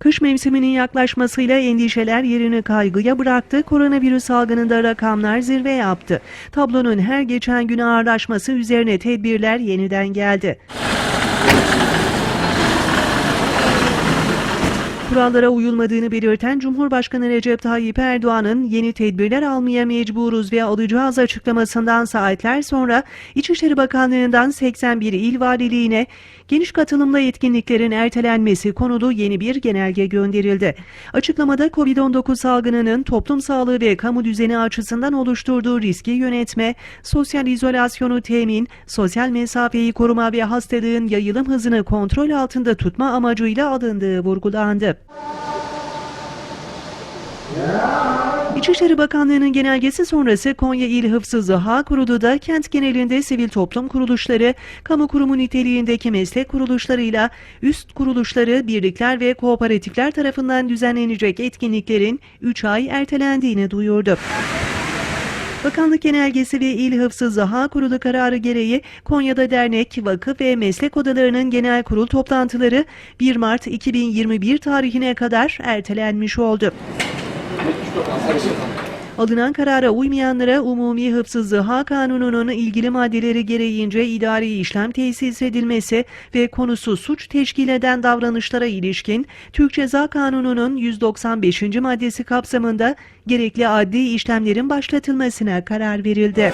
Kış mevsiminin yaklaşmasıyla endişeler yerini kaygıya bıraktı. Koronavirüs salgınında rakamlar zirve yaptı. Tablonun her geçen gün ağırlaşması üzerine tedbirler yeniden geldi. Kurallara uyulmadığını belirten Cumhurbaşkanı Recep Tayyip Erdoğan'ın yeni tedbirler almaya mecburuz ve alacağız açıklamasından saatler sonra İçişleri Bakanlığı'ndan 81 il valiliğine geniş katılımlı etkinliklerin ertelenmesi konulu yeni bir genelge gönderildi. Açıklamada COVID-19 salgınının toplum sağlığı ve kamu düzeni açısından oluşturduğu riski yönetme, sosyal izolasyonu temin, sosyal mesafeyi koruma ve hastalığın yayılım hızını kontrol altında tutma amacıyla alındığı vurgulandı. İçişleri Bakanlığı'nın genelgesi sonrası Konya İl Hıfzı Zıha Kurulu da kent genelinde sivil toplum kuruluşları, kamu kurumu niteliğindeki meslek kuruluşlarıyla üst kuruluşları, birlikler ve kooperatifler tarafından düzenlenecek etkinliklerin 3 ay ertelendiğini duyurdu. Bakanlık genelgesi ve İl Hıfzı Zaha Kurulu kararı gereği Konya'da dernek, vakıf ve meslek odalarının genel kurul toplantıları 1 Mart 2021 tarihine kadar ertelenmiş oldu. Alınan karara uymayanlara Umumi Hıfzı Zıha Kanunu'nun ilgili maddeleri gereğince idari işlem tesis edilmesi ve konusu suç teşkil eden davranışlara ilişkin Türk Ceza Kanunu'nun 195. maddesi kapsamında gerekli adli işlemlerin başlatılmasına karar verildi.